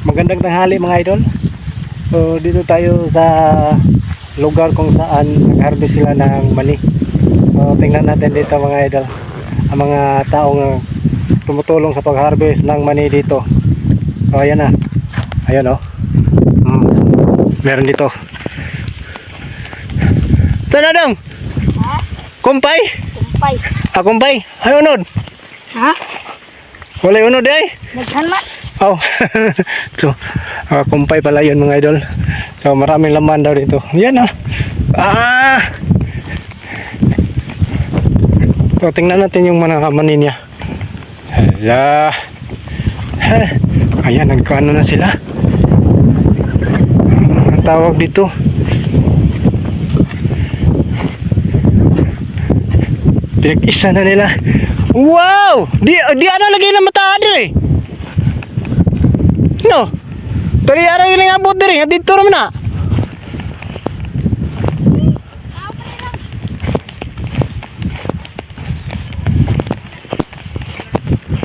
Magandang tanghali mga idol. So dito tayo sa lugar kung saan nag-harvest sila ng mani. So tingnan natin dito mga idol. Ang mga taong tumutulong sa pag-harvest ng mani dito. So ayan na. Ayan oh. Mm. Meron dito. Sana dong. Ha? Kumpay? Kumpay. Ah, kumpay. Ay unod. Ha? Wala unod eh. Naghan man. Oh. so, ah, kumpay pala yun mga idol. So, maraming laman daw dito. Yan ah. Ah! So, tingnan natin yung mga manin niya. Hala. Ha. Ayan, nagkano na sila. Ang tawag dito. Pinag-isa na nila. Wow! Di, di ano lagay na mata eh. No. Tari ara ilang abot diri, dito ra man na.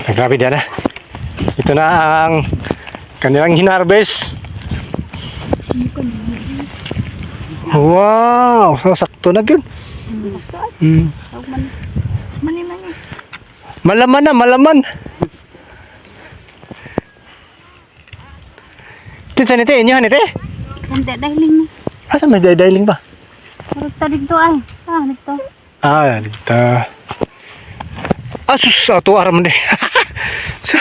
Ah, Grabe din na. Ito na ang kanilang hinarvest. Wow! So, sakto na yun. Mani. Malaman na, malaman. Kinsa nite, inyo nite? Kanda dahiling ni. Asa may dialing ba? Pero to dito ay. Ah, dito. Ah, dito. Asus, ato aram de. so,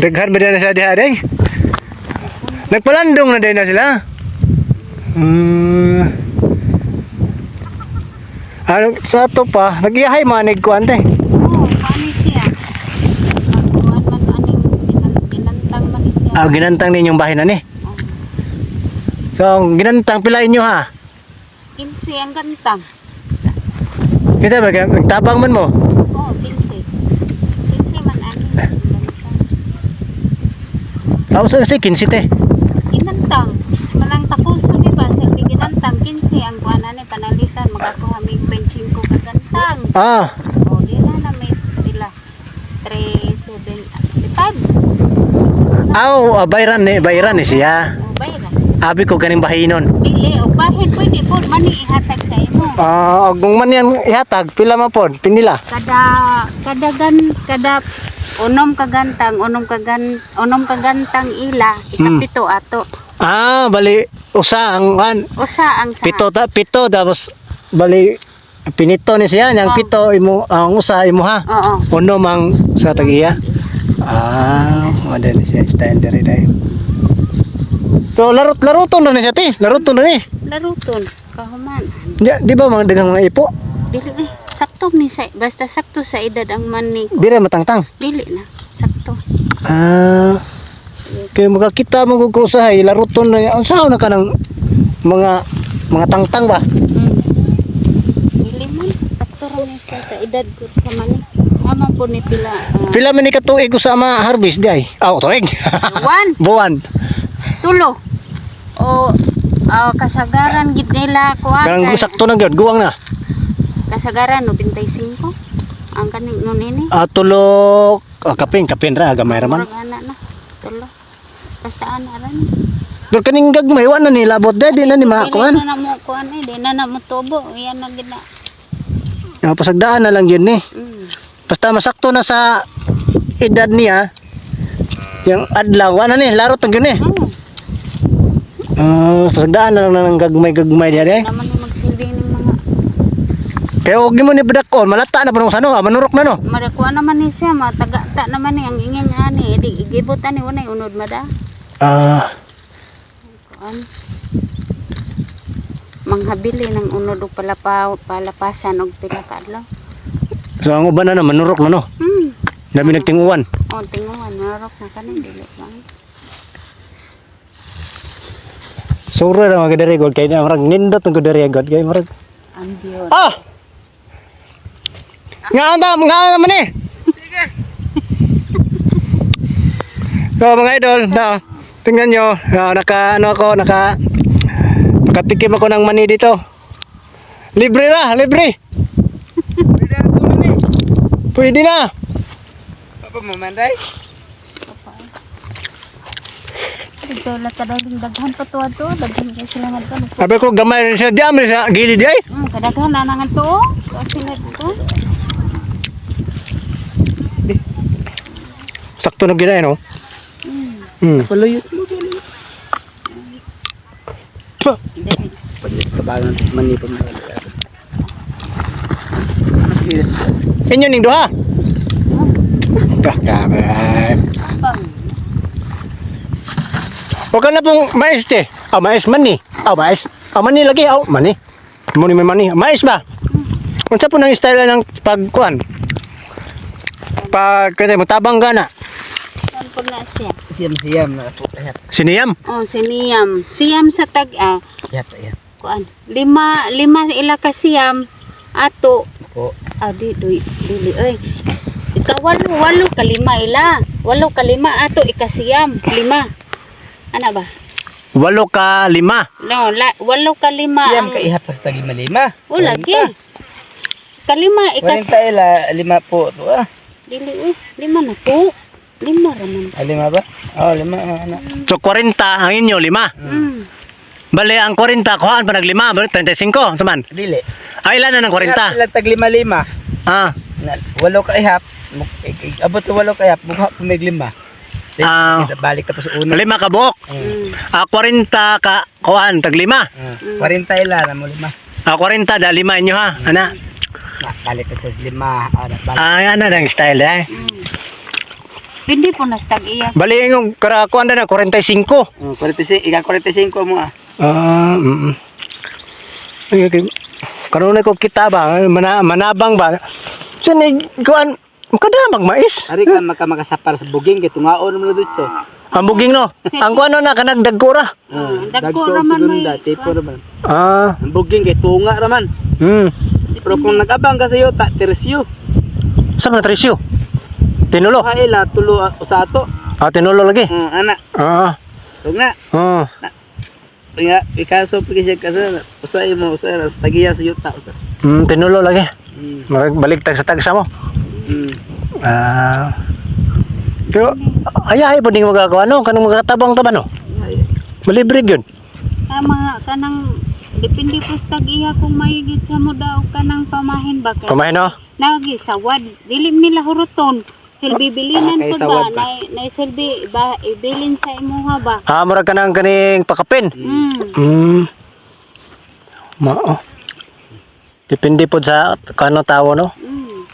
Daghan ba na sa diha day? Nagpalandong na din na sila. Hmm. Ano sa to pa, nagiyahay manig ko ante. Oh, kani siya. Magkuhan man aning inan- inantang man ni siya. Ah, ginantang ninyong bahay na ni. So, ginantang pilain nyo ha. Kinsi ang gantang. Kita ba, nagtabang man mo. Oh, kinsi. Kinsi man gantang. Tapos sa 15 te. Inantang. Manang takuso di ba? Silbi ginantang. Kinsi ang kuhan ani panalitan. Makakuha mig 25 ka gantang. Ah, Oh, di na na may pila. 3, 7, 5. Aw, ah, bayran ni, bayran ni siya. Oh, bayra. Abi ko ganing bahinon. Dili, o bahin pwede po, mani ihatag sa imo. Ah, uh, kung man yan ihatag, pila man pod, pinila. Kada, kada gan, kada unom kagantang, unom kagan, unom kagantang ila, ikapito ato. Ah, bali usa ang an Usa ang sa pito ta pito tapos bali pinito ni siya, yang Oh. pito imo ang usa imo ha. Oo. Uno mang sa tagiya. Ah, wala ni siya standard day. So larot laruton na ni siya ti, laruton na ni. Laruton, kahuman. Di, di ba mga dagang mga ipo? Dili eh, sakto ni sa, basta sakto sa edad ang mani. Dire matangtang. Dili na, sakto. Ah, kaya makakita mo kung usahay, laruton na. Ang sao na ka ng mga mga tangtang ba? Hmm. Dili man, sakto ra ni sa edad ko sa mani. Mama po ni pila. ah, Pila man ni katuig usama harvest di ay. Ah, tuig. One, Buwan. tulo. O ah, kasagaran gid nila kuan. Kanang kay- sakto na gyud, guwang na. Kasagaran 95. Ang kaning ngunini. Ah, tulok ah, kapin, kapin ra gamay ra man. Na. Tulo. Basta ana ran. Pero kaning gagmay wa na ni labot di di na ni makuan. na na mo kuan eh, di na na mo tubo. Yan na gid na. Ah, pasagdaan na lang yun ni. Mm. Basta masakto na sa edad niya. Yung adlaw, wa na ni, laro to gyud ni. Oh, Ah, pasagdaan na lang ng gagmay-gagmay diya di. naman ni magsilbi ng mga Kaya huwag mo ni bedakon, malata na pa nung sano, ah, manurok na no. Marakuha naman ni siya, mataga ta naman ni ang ingin ani, di igibot ani unay unod mada. Ah, Kuan. Manghabili ng unod og palapaw, palapasan og pila. So ang uban na no, manurok na no. Hmm. Dami nagtinguan. Oh, tinguhan, marok na kanin dili lang. Suro na mga kadari god, kaya na marag nindot ng kadari god, kaya marag. Ambyo. Ah! Nga anda, nga naman eh. Sige. so mga idol, na, tingnan nyo, na, naka, ano ako, naka, nakatikim ako ng mani dito. Libre na, libre. Pwede na. Apa memanday? Apa? Ito lang kadaling daghan pa to ato. Daghan kay sila nga to. Sabi ko gamay rin siya diyan sa gilid ay. Hmm, kadaghan na nga to. Kasi na to. Sakto na ginay no. Hmm. Hmm. Paluyot mo. Dili. Kabangan mani pa mo. Inyo ning duha. Ah, grabe. Pang. Huwag ka na pong mais te. Ah, mais mani. Ah, mais. Ah, mani lagi. Ah, mani. Muni may mani. Mais ba? Unsa po nang style ng pagkuan? Pag kaya mo tabang gana. Po na siya? Siyam-siyam na po. Ayat. Siniyam. Oh, si Niam. Siyam sa tag ah. Ayat, ayat. Kuan. Lima lima ila ka siyam. Ato. Po. Ah, di, di, dili, oy. Ikaw walo, walo ka lima ila. Walo ka lima, ato ikasiyam, lima. Ano ba? Walo ka lima. No, la, walo ka lima. Siyam ang- ka ihat pas tagi malima. Oh, lagi. Kalima, ikas... ta ila lima po to ah. Dili, uy. Lima na po. Lima raman. Ah, lima ba? Oh, lima ah, ana. So 40 ang inyo, lima. Mm. Bale, ang 40, kuhaan pa naglima. Bale, 35, taman. Dili. Ah, ilan na ng 40? Ihat tag lima lima. Ah, Na, walo ka ihap. Abot sa walo ka ihap, mukha pa may lima. Ah. Balik ka pa sa una. lima ka buok. Mm. Ah, 40 ka kuhaan, tag lima. Ah, 40 ila na mo lima. Ah, 40 da lima inyo ha. Ana. Ah, Balik ka sa lima. Ana, balik. Ah, yan na ang style eh. Hindi po nastag iya. Bali yung karakuan na na 45. Oh, 45, ika 45 mo ah. Ah, mm. Ay, okay. Karon na ko kita ba, mana, manabang ba? So ni kuan makadamag mais. Ari ka maka makasapar sa buging kay tungaon mo dito. Ang buging no. Ang kuan no na kanag dagkura. Ah, dagko raman may- tipo raman. Ah, Ang buging kay tunga raman. hmm. Pero kung nag-abang ka sa'yo, ta, teresyo. Sa mga trisyo. Tinulo. Kaila, tulo ah, sa ato. Ah, tinulo lagi. Uh, ana, Ah. huwag na. Ah. Nga, Picasso, Picasso, kasi usay mo, usay, sa tagiya sa yuta, usay. Hmm, tinulo lagi. Mm. Balik tag sa tagsa mo. Mm. Ah. Pero ayahay po ding magagawa no, kanang magatabang ta ba no? Ay, Malibre yun. Ah, mga kanang depende po sa iya kung may gid sa mo daw kanang pamahin ba kay. Kumain no? Nagi sawad. Dili nila huruton. Silbi bilinan Ah, kay po ba? ba? Nay, nay silbi ba ibilin sa imuha ba? Ah, murag ka nang kaning pakapin. Mm. Hmm. Mao. Depende po sa kano tawo no. Mm.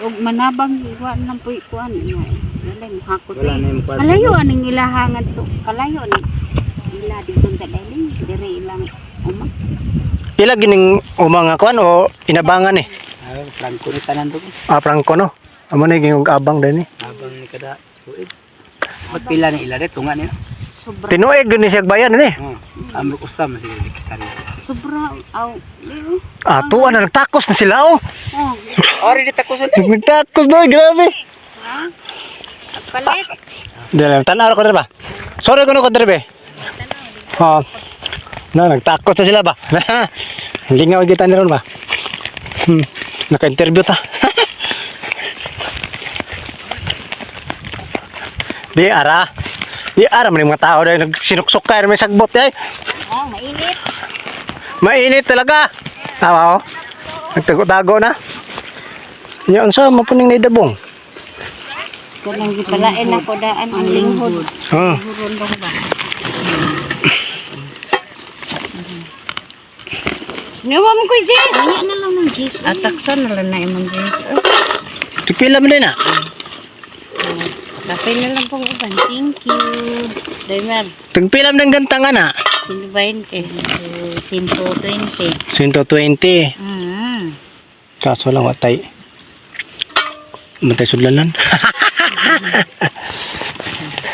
Og manabang wa nang puy kuan. No. Wala mo hakot. Wala na yung kuwan. Kalayo aning ilahangan to. Kalayo ni. Ila di kun ta dali. Dire ilang uma. Ila gining umang kuan o inabangan ni. ah, Franco ni tanan to. Ah, prangko no. Amo na ging abang din ni. Abang ni kada, tuig. Magpila ni ila de, tunga niya. Sobra. Tinuig gud ni siya bayan ni. Oh, amro usam sige dikitari. Sobra. Aw. Ah, tuwa na nagtakos na sila oh. Oh. Ori di takuson. Nagtakos na, grabe. Ha? Palit. Dili, tanaw ko na ba? Sorry ko na ko dere be. Oh. Na, nagtakos na sila ba? Lingaw kita ni ron ba? Hmm. Naka-interview ta. Di ara. Di ara man yung mga tao dahil nagsinuksok kayo may sagbot eh. Oh, mainit. Mainit talaga. Tama oh. Nagtago-tago na. Yan sa mapuning na idabong. Kanang gipalain ako daan ang linghod. Hmm. Nawa mo ko Jess. Ay, na lang ng Jess. Ataksan na lang na imong Jess. Tipila mo din ah. Kapay na lang pong uban. Thank you. Dimer. Tagpila mo ng ba yun? Eh, 120. 120. Mm. Kaso lang watay. Matay sudlanan.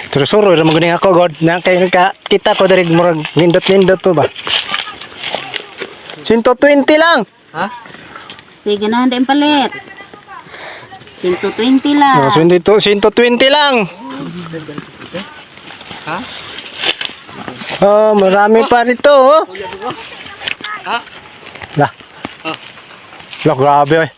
Pero suro, ira magaling ako, God. Na kayo nagka, kita ko dari murag nindot-nindot to ba? 120 lang. Ha? Sige na, hindi palit. 120 lang. Oh, 120, 120 lang. Ha? Oh, marami pa rito, oh. Ha? Lah. Oh. Lah, grabe, eh.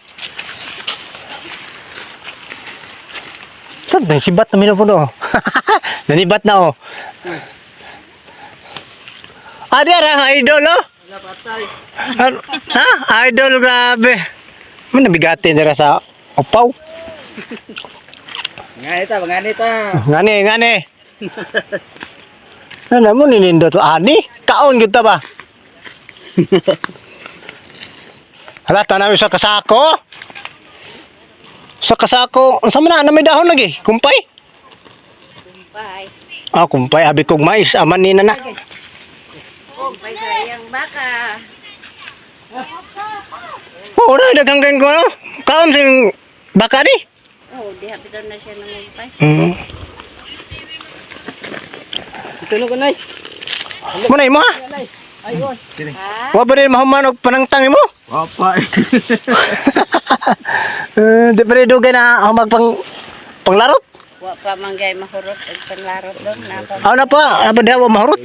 Saan na yung sibat na minupuno? Nanibat na oh. Ah, di ara idol oh. Ano- Ha? Idol grabe. Man nabigati dira sa upaw. Nga ito, mga ito. Ngani, ngani. Ano mo ninindo to ani? Kaon kita ba? Hala, tanaw sa kasako. Sa kasako, sa man na may dahon lagi? Kumpay? Bye. Ah, kumpay abi kog mais aman ni na. Oh, bye sayang baka. Oo, na daghang kang ko. Kaon sing baka di. Oh, di habitan na siya ng umpay. Hmm. Tulog na. Mo ha? Ha? Wa ba rin mahuman og panangtang imo? Papa. Eh, di pa rin dugay na humag pang panglarot. Wa pa manggay mahurot ang panlarot doon. Napa Aw na pa, apa daw mahurot?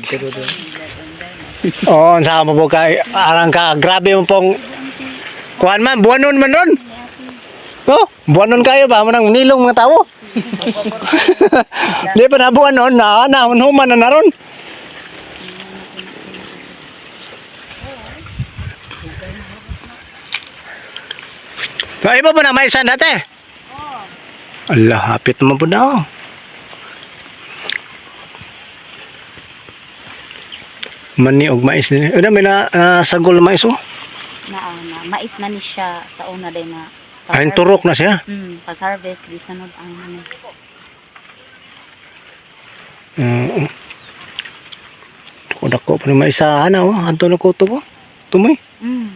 Oh, sa mo po kay arang ka grabe mo pong kuan man buwanon man ron. Oh, buwanon kayo ba manang nilong mga tao. Di pa na buwanon na na human na naron. Kaya iba ba na may isan dati? Allah, hapit mo po daw. Mani og mais ni. Ano may na ah, sagol na mais oh. na na mais na ni siya sa una din na. Ayun turok na siya. Hmm, pag harvest di sunod ang ano. Oo. Dako dako pa ni mais sa ana oh. Adto na ko to po. Tumoy. Hmm.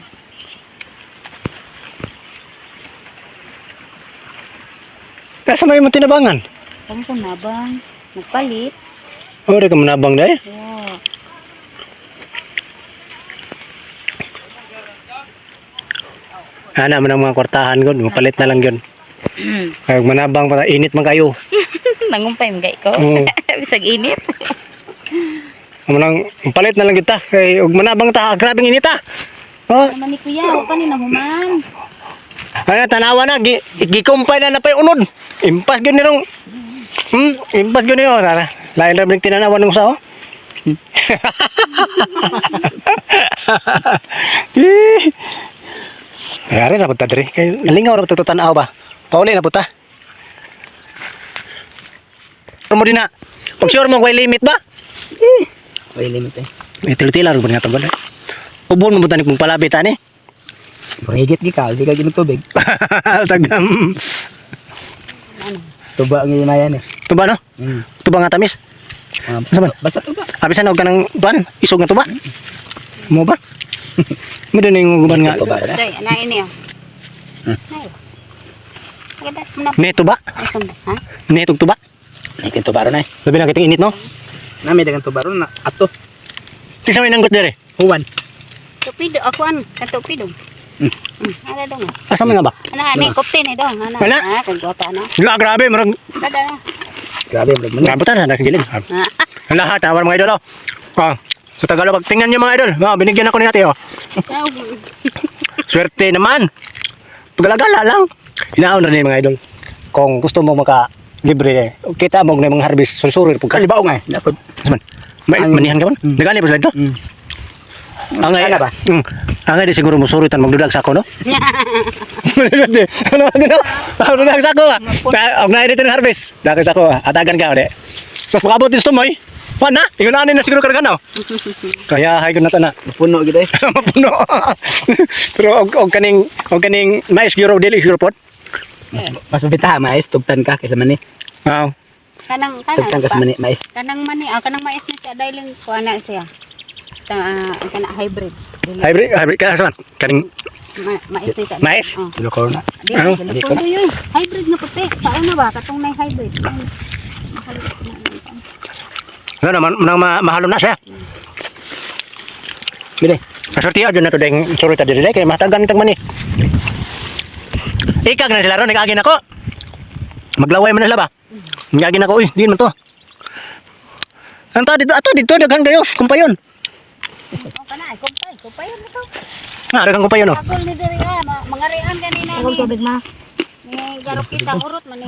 Kasa may mo tinabangan. Kung ko na bang nagpalit? Oh, ka manabang dai. Wow. Ana man ang mga kwartahan gud, mapalit na lang yun. Hmm. Kaya manabang pa init man kayo. Nangumpay mga ko. Oo. Bisag init. Amo nang palit na lang kita kay og manabang ta, grabe init ta. Oh, Naman ni kuya, o pa ni nahuman. Ano, tanawa na, gi, gikumpay na na pa yung unod. Impas yun nirong, hmm, impas yun nirong, tara. Lain na balik tinanawan ng sao. Ayari na punta diri. Kay nalingaw ra tututanaw ba. Pauli na puta. Mo din na. Pag sure mo, may limit ba? May limit eh. Rin ba nga ito Ubon mo ba tanik mong palabit, ani? Higit di ka, sige ginong tubig. Tagam. Tuba ang imayan eh. Tuba no? Mm. Tuba nga tamis. Ah, Basta? Basta tuba. Abisan og kanang ban, isog nga tuba. Mo ba? Mo din yung ban nga. Na. Day, ana ini oh. Nay. Kada na Ne tuba, Asan ba? Ha? ne tug tuba. Ikin tuba ron eh. Labi na kiting init no. Nami dagang tuba ron na ato. Kisa may nanggot dire. Huwan. Tupido ako an, katupido. Hmm. Hmm, ada dong. Asa man nga ba? Ana ni kopte ni dong, ana. Wala. Ha, kag gwapa na. La grabe marag Dada na. Grabe man. grabe ta na nakigilid. Ha. Ang lahat tawar mga idol. Ah, sa Tagalog tingnan niyo mga idol. Ah, binigyan ako ni ate oh. Swerte naman. Pagalagala lang. Inaon na ni mga idol. Kung gusto mo maka libre eh. Kita mo na mga harvest susuri pagka. Kalibaw nga eh. Dapat. Man. May Ang- manihan ka man. Mm. Nagani ba sa ito? Mm. Ang ay ba? Mm. Ang ay di siguro musuritan magdudag sa ako no. Ano ano no? Magdudag sa ako. ah. Og na dito harvest. Dagag sa ako. ah. Atagan ka ode. So pagabot din mo Pa na, ingunanin na siguro karga no. Kaya hay ko na na. Puno gid eh. Mapuno. Pero og og kaning og kaning mais siguro dili siguro pot. Mas mabita mais tugtan ka kaysa mani. Wow. Kanang Tugtan kanang ka sa mani mais. Kanang mani, ah, kanang mais ni siya dahil ko ana siya. Ta uh, kana hybrid. Hybrid hybrid ka saan? Kaning Ma- mais ni siya. Mais? Oh. Kilo ko na. Ano? Hybrid nga puti. Sa ano ba? Katong na hybrid. Ano naman nang ma mahalo na siya. Bili. Kasorti adyo na to ding surita diri kay matagan tag mani. Ikag na sila ron nagagin ako. Maglaway man na sila ba? Nagagin ako, uy, di man to. Ang ta dito, ato dito daghan kayo, kumpayon. Kumpay. Kumpay mo to. Ah, daghang kumpayon oh. Ako ni diri ah, mga rian kanina ni. tubig ma. Ni garo kita urot man ni.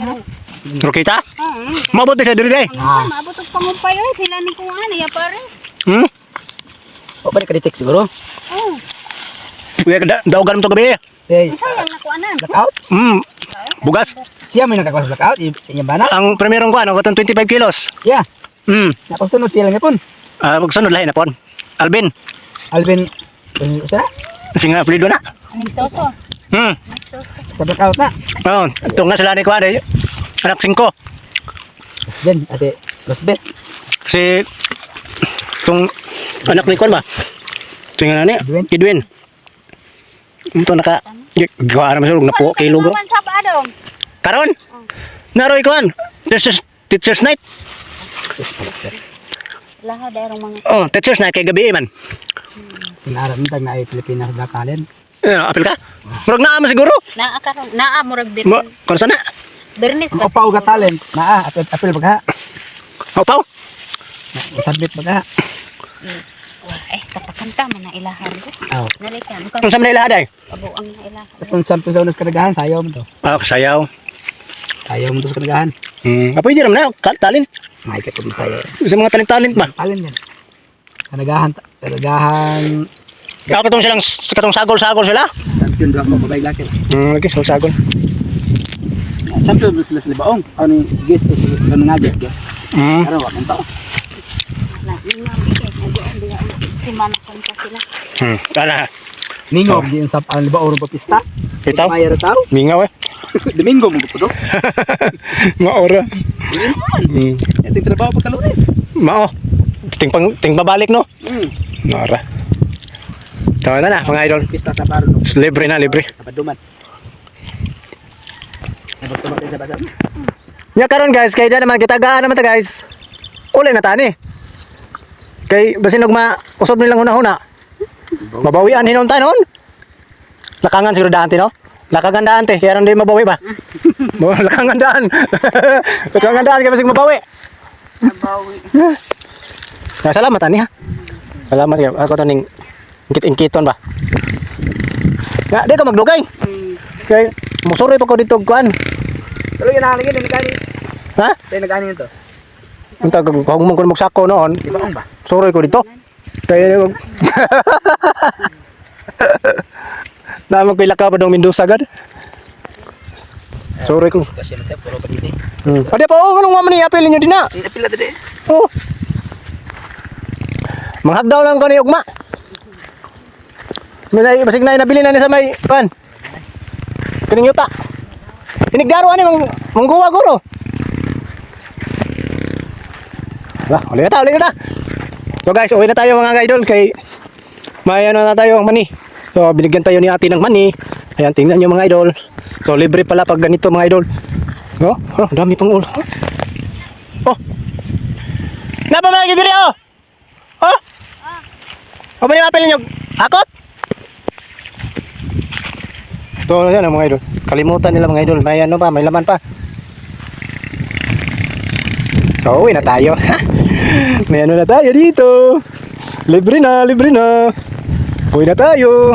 Rokita? Oo. Mabuti sa diri day. Ano pa maabot og pamumpay oy sila ni kuan ya pare. Hmm? O ba kritik siguro? Oh, Uy, da daogan mo to gabi. Eh, unsa yang nakuanan? blackout? Hmm. Bugas. Siya may nakakuha sa blackout, i- inyong bana? Ang primerong kuan, ang 25 kilos. Yeah, Hmm. napasunod sila nga pun. Ah, magsunod lahi na pon. Alvin, Alvin, eh, siya, singa apelido na. Amistoso. Hmm. Sa blackout na. Oh, ito nga sila ni kuan eh. Anak singko. Diyan, kasi, los be. Kasi itong anak ni kuan ba? Tingnan na ni, Edwin? Edwin. Ito naka gawa naman sa na po kay lugo. Man sa badong. Karon. Naroy kuan. Teachers teachers night. Laha dayrong mga Oh, teachers night kay gabi man. Pinaram tag na ay Pilipinas na kalen. Eh, apil ka? Murag naa mo siguro. naa karon naa murag Mo, birnis. kung sana? Birnis ba? opaw ka talent, naa, apil, apil baga. Opaw. Sabit baga. Wah, eh katakanta man na ilahan ko. Aw. Nalikan ko Kung sa manila haday. abo ang ilahan. Itong champion sa unas karagahan, sayaw mo to. Ah, sayaw. Sayaw mo to sa karagahan. Hmm, apa hindi naman na, Ka- talent. May ka kung sayaw. Sa mga talent-talent ba? Talent yan. Karagahan, karagahan. Ako katong silang katong sagol-sagol sila. Champion daw ako, babay laki. Hmm, lagi sa sagol. Champion ba sila sila baong? Ano guest to sila nga nga. Hmm. Pero wag tao. Na ina bigay na di ang diya si manasan pa sila. Hmm. Ala. Ningo, di yung sa ang liba oro pista. Itaw. Mayar tao. Mingaw eh. Domingo mo ko to. Maora. Hmm. Ito yung trabaho pagka lunes. Mao. Ting pang ting babalik no. Hmm. Maora. Tama na na mga idol. Pista sa paro no. Libre na, libre. Sa Baduman. Nagtumat sa basa. Nya karon guys, kay da naman kitagaan naman ta guys. Uli na tani. Kay basin og ma usab nilang hunahuna. Mabawian hinon tanon. Lakangan siguro daan ti no. Lakangan daan ti, kaya ron di mabawi ba? Lakangan daan. lakangan daan kay basig mabawi. Nabawi. Ya, salamat ani ha. Salamat kay ako to ning ingkit-ingkiton ba. Ya, di ka magdugay. Hmm. Kay musuroy pa ko dito kuan. Pero yung nakalagay, nagkani. Ha? Tayo nagkani ito. Unta kung kung mo magsako noon, Di ba ba? Suroy ko dito. Kaya Na magpila ka pa daw Mendoza agad. Suroy ko. Kasi mate, puro pagiti. Hmm. Ade pa oh, anong maman ni apel niyo din na. Hindi pila dede. Oh. Manghagdaw lang ko ni ugma. May basig na nabili na ni sa may pan. Kining yuta. Inigdaro ani mang mangguwa guro. Lah, uli na ta, uli na ta. So guys, uwi na tayo mga idol kay may ano na tayo mani. So binigyan tayo ni ate ng mani. Ayan, tingnan nyo mga idol. So libre pala pag ganito mga idol. Oh, oh dami pang ulo. Oh. Napa mga diri oh. Oh. Oh, ba ni ninyo? Akot? So, yan mga idol. Kalimutan nila mga idol. May ano pa, may laman pa. So, uwi na tayo. may ano na tayo dito. Libre na, libre na. Uwi na tayo.